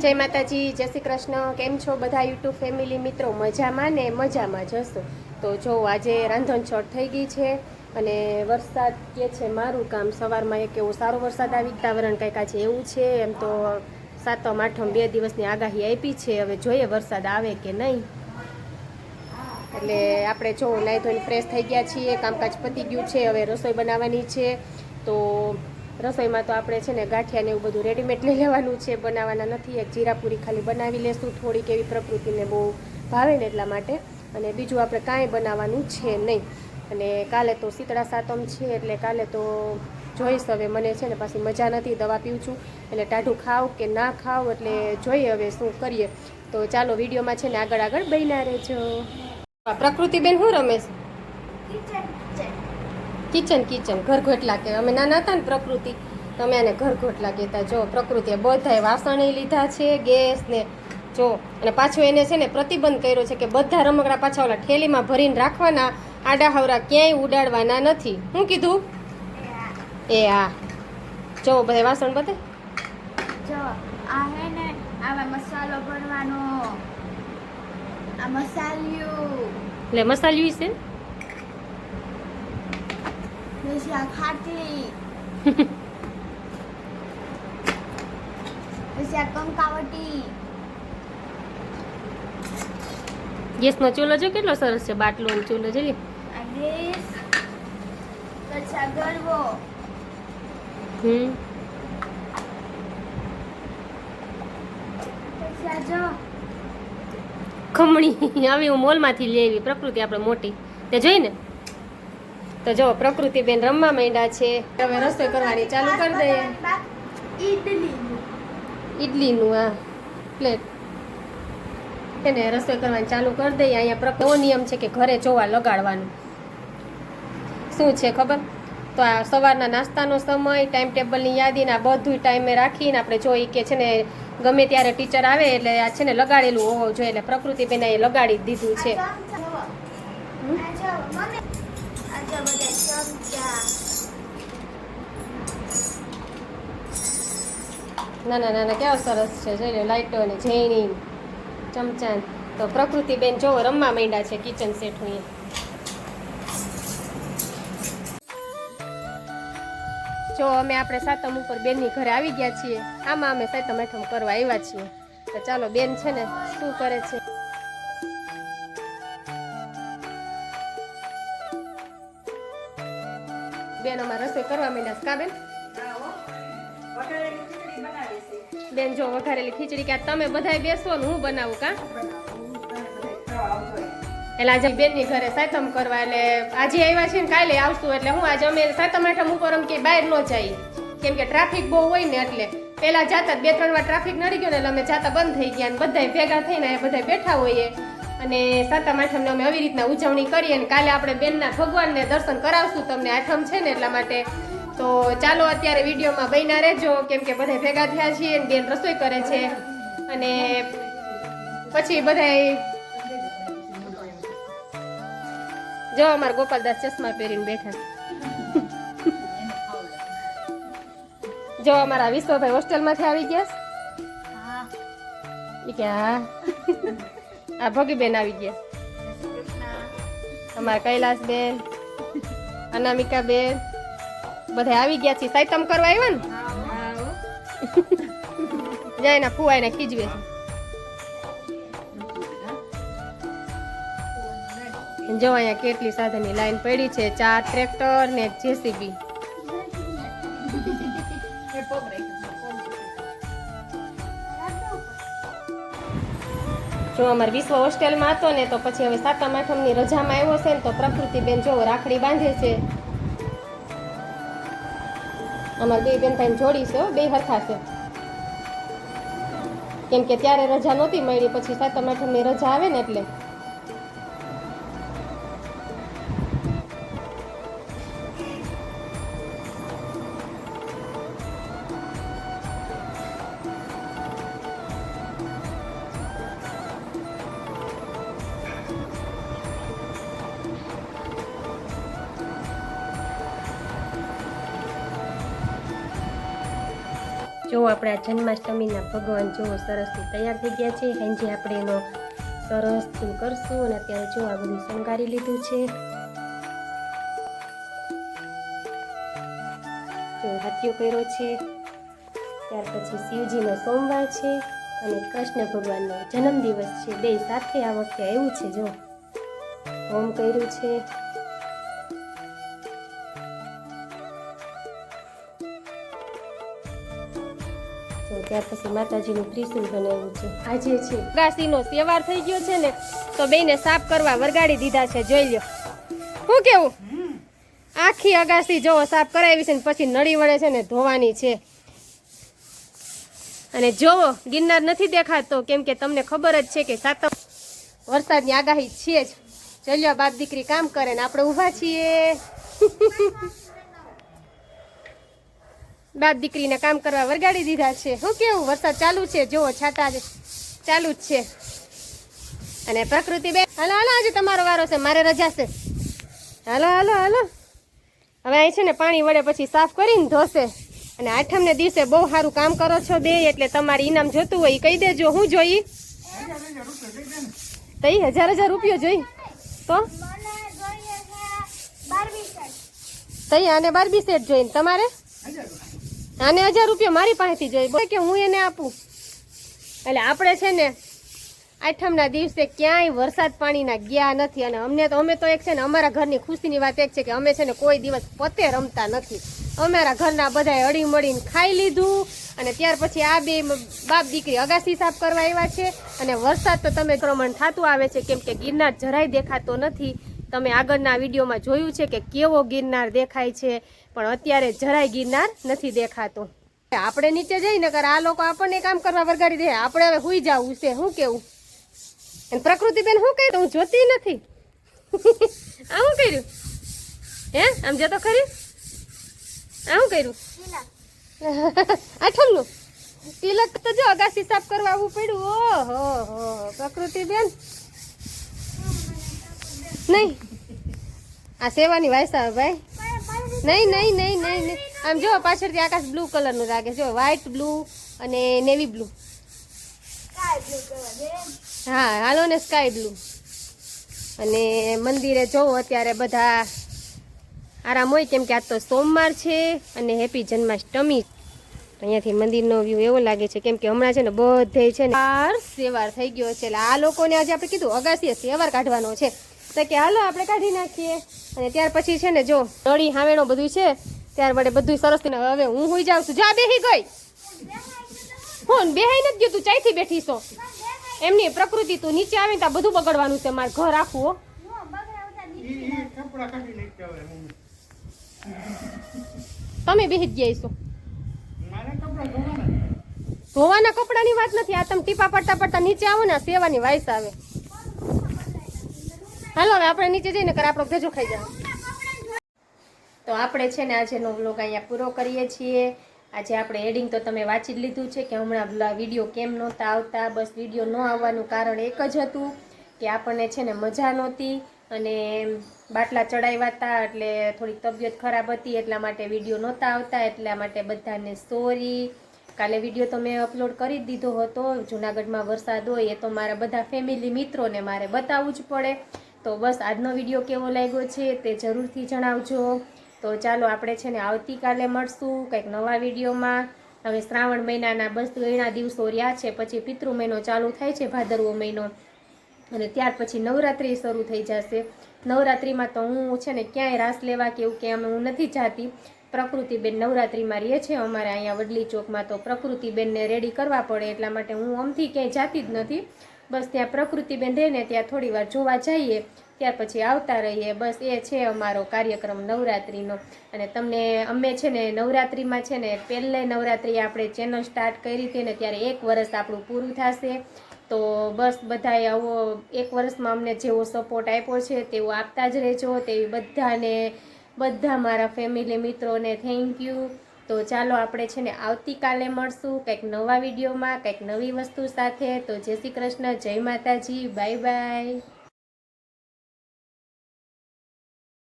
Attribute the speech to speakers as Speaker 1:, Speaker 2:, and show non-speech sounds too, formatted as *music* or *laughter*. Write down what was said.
Speaker 1: જય માતાજી, જય શ્રી કૃષ્ણ. કેમ છો બધા યુટ્યુબ ફેમિલી મિત્રો? મજામાં ને મજામાં જશો તો જો આજે રાંધણછોડ થઈ ગઈ છે અને વરસાદ કે છે મારું કામ, સવારમાં એક એવો સારો વરસાદ આવી, વાતાવરણ કંઈક આજે એવું છે, એમ તો સાતમ, આઠમ બે દિવસની આગાહી આપી છે, હવે જોઈએ વરસાદ આવે કે નહીં. એટલે આપણે જો નાહી ધોઈને ફ્રેશ થઈ ગયા છીએ, કામકાજ પતી ગયું છે, હવે રસોઈ બનાવવાની છે, તો રસોઈમાં તો આપણે છે ને ગાંઠિયા ને એવું બધું રેડીમેડ લઈ લેવાનું છે, બનાવવાના નથી. એક જીરાપુરી ખાલી બનાવી લેશું, થોડીક એવી પ્રકૃતિને બહુ ભાવે ને એટલા માટે. અને બીજું આપણે કાંઈ બનાવવાનું છે નહીં. અને કાલે તો શીતળા સાતમ છે, એટલે કાલે તો જોઈશ હવે. મને છે ને પાછી મજા નથી, દવા પીવું છું. એટલે ટાઢું ખાવ કે ના ખાવ, એટલે જોઈએ હવે શું કરીએ. તો ચાલો વિડીયોમાં છે ને આગળ આગળ બન્યા રહેજો. પ્રકૃતિબેન શું રમે છે કિચન કિચન ઘરઘોટલા કે અમે નાના હતા ને પ્રકૃતિ તમે એને ઘરઘોટલા ઘર કહેતા. જો પ્રકૃતિએ બધાએ વાસણ લીધા છે ગેસ ને જો અને પાછું એને છે ને પ્રતિબંધ કર્યો છે કે બધા રમકડા પાછા ઓલા ઠેલીમાં ભરીને રાખવાના આડા હવરા ક્યાંય ઉડાડવાના નથી. શું કીધું? એ હા જો બધા વાસણ બધે
Speaker 2: જો આ હે ને આવા મસાલો ભરવાનો. આ મસાલિયું.
Speaker 1: એટલે મસાલ્યું છે
Speaker 2: પછી આ ખાટલી પછી આ કંકાવટી
Speaker 1: ગેસનો ચૂલો જો કેટલો સરસ છે બાટલો ચૂલો જોઈ
Speaker 2: આ ગેસ પછી આ ગરવો
Speaker 1: હમ.
Speaker 2: પછી આ જો.
Speaker 1: ખમણી. *laughs* આવી હું મોલમાંથી લેવી પ્રકૃતિ આપણે મોટી. તે જોઈ ને? તો જો પ્રકૃતિ બેન રમવા માંડ્યા છે. હવે રસોઈ કરવાની ચાલુ કરી દઈએ.
Speaker 2: ઈડલી
Speaker 1: ઇડલીનું આ પ્લેટ. એને રસોઈ કરવાની ચાલુ કરી દઈએ. અહીંયા પ્રકૃતિ નિયમ છે કે ઘરે જોવા લગાડવાનું. શું છે ખબર? તો આ સવારના નાસ્તાનો સમય ટાઈમ ટેબલની યાદીને આ બધું ટાઈમે રાખીને આપણે જોઈ કે છે ને ગમે ત્યારે ટીચર આવે એટલે આ છે ને લગાડેલું હોવું જોઈએ. એટલે પ્રકૃતિ બેન એ લગાડી દીધું છે. નાના નાના કેવા સરસ છે, જોઈ લો લાઇટો અને ઝેણી ચમચા તો પ્રકૃતિ બેન જો રમવા માંડ્યા છે કિચન હું જો અમે આપણે સાતમ ઉપર બેનની ઘરે આવી ગયા છીએ, આમાં અમે સાતમ આઠમ કરવા આવ્યા છીએ. તો ચાલો, બેન છે ને, શું કરે છે? બેન અમારે રસોઈ કરવા માંડ્યા કા બેન? બેન, જો વઘારેલી ખીચડી કે તમે બધાય બેસો ને હું બનાવું કા? એટલે આજે બેનની ઘરે સાતમ કરવા, એટલે આજે આવ્યા છે ને કાલે આવશું, એટલે હું આજે અમે સાતમ, આઠમ ઉપર એમ કે બહાર ન જઈએ કેમ કે ટ્રાફિક બહુ હોય ને એટલે પેલા જાતા બે, ત્રણ વાર ટ્રાફિક નડી ગયો ને એટલે અમે જાતા બંધ થઈ ગયા અને બધાય ભેગા થઈને બધા બેઠા હોઈએ. અને સાતમ આઠમને અમે આવી રીતના ઉજવણી કરીએ અને કાલે આપણે બેનના ભગવાનને દર્શન કરાવશું તમને આઠમ છે ને એટલા માટે. તો ચાલો અત્યારે વિડીયોમાં બન્યા રહેજો. કેમ કે બધા ભેગા થયા છીએ અને બેન રસોઈ કરે છે. અને પછી બધાય જો અમારા ગોપાલદાસ ચશ્મા પહેરીને બેઠા જો અમારા વિશ્વભાઈ હોસ્ટેલમાંથી આવી ગયા એ કે હા. આ ભગીબેન આવી ગયા. અમારા કૈલાસબેન, અનામિકાબેન બધા આવી ગયા છે સાયતમ કરવા આવ્યા ને? જાય ના ફુવાય ને ખીજવે. છે જો અહીંયા કેટલી સાધનની લાઈન પડી છે. ચાર ટ્રેક્ટર ને જેસીબી. જો અમારે વિશ્વ હોસ્ટેલમાં હતો ને તો પછી હવે સાતમ આઠમની રજામાં આવ્યો છે ને તો પ્રકૃતિબેન જો રાખડી બાંધે છે. અમારે બે બેન ભાઈ જોડી બે હરખા છે. કેમ કે ત્યારે રજા નહોતી મળી, પછી સાતમ આઠમની રજા આવે ને એટલે જો આપણે જન્માષ્ટમીના ભગવાન જો સરસથી તૈયાર થઈ ગયા છે સાંજે આપણે એનો સરસથી કરશું અને અત્યારે જો આ બધું શણગારી લીધું છે. જો હાથીઓ કર્યો છે, ત્યાર પછી શિવજીનો સોમવાર છે અને કૃષ્ણ ભગવાનનો જન્મદિવસ છે. બે સાથે આ વખતે આવ્યું છે, જો. હોમ કર્યું છે. ત્યાર પછી માતાજીનું ત્રિશુલ બનાવ્યું છે. આજે છે ગાસીનો તહેવાર થઈ ગયો છે ને, તો બેને સાફ કરવા વરગાડી દીધા છે, જોઈ લ્યો. શું કેવું? આખી અગાસી જોવો સાફ કરાવી છે ને પછી નળી વળે છે ને ધોવાની છે. અને જોવો, ગિરનાર નથી દેખાતો. કેમ કે તમને ખબર જ છે કે સાતમ વરસાદની આગાહી છે જ. ચલ્યો બાપ દીકરી કામ કરે ને આપણે ઊભા છીએ. *laughs* બાપ દીકરીને કામ કરવા વરગાડી દીધા છે. શું કેવું? વરસાદ ચાલુ છે. જોવો છાતા ચાલુ જ છે. અને પ્રકૃતિ બે હાલો હાલો, આજે તમારો વારો છે. મારે રજા છે. હાલો હાલો હાલો. હવે અહીં છે ને પાણી વડે પછી સાફ કરીને ધોશે. અને આઠમને દિવસે બહુ સારું કામ કરો છો બે, એટલે તમારે ઇનામ જોતું હોય કહી દેજો. હું જોઈ? તઈ હજાર હજાર રૂપિયો જોઈ. તો? તઈ આને બારબી સેટ જોઈને. તમારે? આને હજાર રૂપિયા મારી પાસેથી જોઈ બોલે કે હું એને આપું. એટલે આપણે છે ને, આઠમના દિવસે ક્યાંય વરસાદ પાણીના ગયા નથી અને અમને તો, અમે તો એક છે ને, અમારા ઘરની ખુશીની વાત એક છે કે અમે છે ને કોઈ દિવસ પોતે રમતા નથી. અમારા ઘરના બધાએ અડી મળીને ખાઈ લીધું અને ત્યાર પછી આ બે બાપ દીકરી અગાસી સાફ કરવા આવ્યા છે. અને વરસાદ તો તમે પ્રમાણ થતું આવે છે, કેમ કે ગિરનાર જરાય દેખાતો નથી. તમે આગળના વિડીયોમાં જોયું છે કે કેવો ગિરનાર દેખાય છે પણ અત્યારે જરાય ગિરનાર નથી દેખાતો. આપણે નીચે જઈને કર આ લોકો આપણને કામ કરવા વરગાડી દે. આપણે હવે હુઈ જવું છે શું કેવું? એમ પ્રકૃતિબેન શું કહે હું જોતી નથી. *laughs* આ શું કર્યું? હે? આમ જતો ખરી? આ શું કર્યું? *laughs* આઠમનું તિલક તો જો અગાસી સાફ કરવા આવવું પડ્યું. ઓહો હો. પ્રકૃતિબેન નહીં. આ સેવાની વાયસા ભાઈ. નહીં નહીં નહીં નહીં નહીં. આમ જો, પાછળથી આકાશ બ્લુ કલરનું લાગે. જો વ્હાઈટ બ્લુ અને નેવી બ્લુ હા, હાલો ને સ્કાય બ્લુ અને મંદિરે જોવો અત્યારે બધા. આરામ હોય કેમ કે આજ તો સોમવાર છે અને હેપી જન્માષ્ટમી. અહીંયાથી મંદિરનો વ્યૂ એવો લાગે છે કેમ કે હમણાં છે ને બધે છે ને. સેવાર થઈ ગયો છે. એટલે આ લોકોને આજે આપણે કીધું, અગાસીએ સેવાર કાઢવાનો છે. તો કે હાલો, આપણે કાઢી નાખીએ. અને ત્યાર પછી છે ને જો નળી હાવેણો બધું છે, ત્યાર વડે બધું સરસ હવે હું હોઈ જાઉં છું. જા, બેહી ગઈ. હું બેહાઈ નથી ગયું, તું ચાઈથી બેઠી છો. એમની પ્રકૃતિ તું નીચે આવી ત્યાં બધું બગડવાનું છે, મારે ઘર આખું. તમે બેહી ગયા છો.
Speaker 3: ધોવાના
Speaker 1: કપડાની વાત નથી, આ તમે ટીપા પડતા પડતા નીચે આવો ને સેવાની વાયસ આવે. હાલો, હવે આપણે નીચે જઈને કર આપણો ભેજો ખાઈ જાય તો આપણે છે ને આજેનો વ્લોગ અહીંયા પૂરો કરીએ છીએ. આજે આપણે એડિંગ તો તમે વાંચી જ લીધું છે કે હમણાં વીડિયો કેમ નહોતા આવતા, બસ વીડિયો ન આવવાનું કારણ એક જ હતું કે આપણને છે ને મજા નહોતી અને બાટલા ચડાવ્યા હતા એટલે થોડીક તબિયત ખરાબ હતી એટલા માટે વીડિયો નહોતા આવતા, એટલા માટે બધાને સોરી કાલે વીડિયો તો મેં અપલોડ કરી દીધો હતો. જુનાગઢમાં વરસાદ હોય એ તો મારા બધા ફેમિલી મિત્રોને મારે બતાવવું જ પડે. તો બસ આજનો વીડિયો કેવો લાગ્યો છે તે જરૂરથી જણાવજો. તો ચાલો આપણે છે ને આવતીકાલે મળશું કંઈક નવા વિડીયોમાં. હવે શ્રાવણ મહિનાના બસ ઘણા દિવસો રહ્યા છે, પછી પિતૃ મહિનો ચાલુ થાય છે, ભાદરવો મહિનો. અને ત્યાર પછી નવરાત્રિ શરૂ થઈ જશે. નવરાત્રિમાં તો હું છે ને ક્યાંય રાસ લેવા કે એવું કે અમે હું નથી જાતી. પ્રકૃતિબેન નવરાત્રિમાં રહે છે અમારે અહીંયા વડલી ચોકમાં, તો પ્રકૃતિબેનને રેડી કરવા પડે, એટલા માટે હું અમથી ક્યાંય જાતી જ નથી. બસ ત્યાં પ્રકૃતિબેન રહીને ત્યાં થોડી જોવા જઈએ, ત્યાર પછી આવતા રહીએ. બસ એ છે અમારો કાર્યક્રમ નવરાત્રિનો. અને તમને અમે છે ને નવરાત્રિમાં છે ને પહેલે નવરાત્રિ આપણે ચેનલ સ્ટાર્ટ કરી હતી ને ત્યારે એક વર્ષ આપણું પૂરું થશે. તો બસ બધાએ આવો એક વર્ષમાં અમને જેવો સપોર્ટ આપ્યો છે, તેવો આપતા જ રહેજો. તેવી બધાને, બધા મારા ફેમિલી મિત્રોને થેન્ક યુ તો ચાલો આપણે છે ને આવતીકાલે મળશું કંઈક નવા વિડીયોમાં, કંઈક નવી વસ્તુ સાથે. તો જય શ્રી કૃષ્ણ, જય માતાજી, બાય બાય.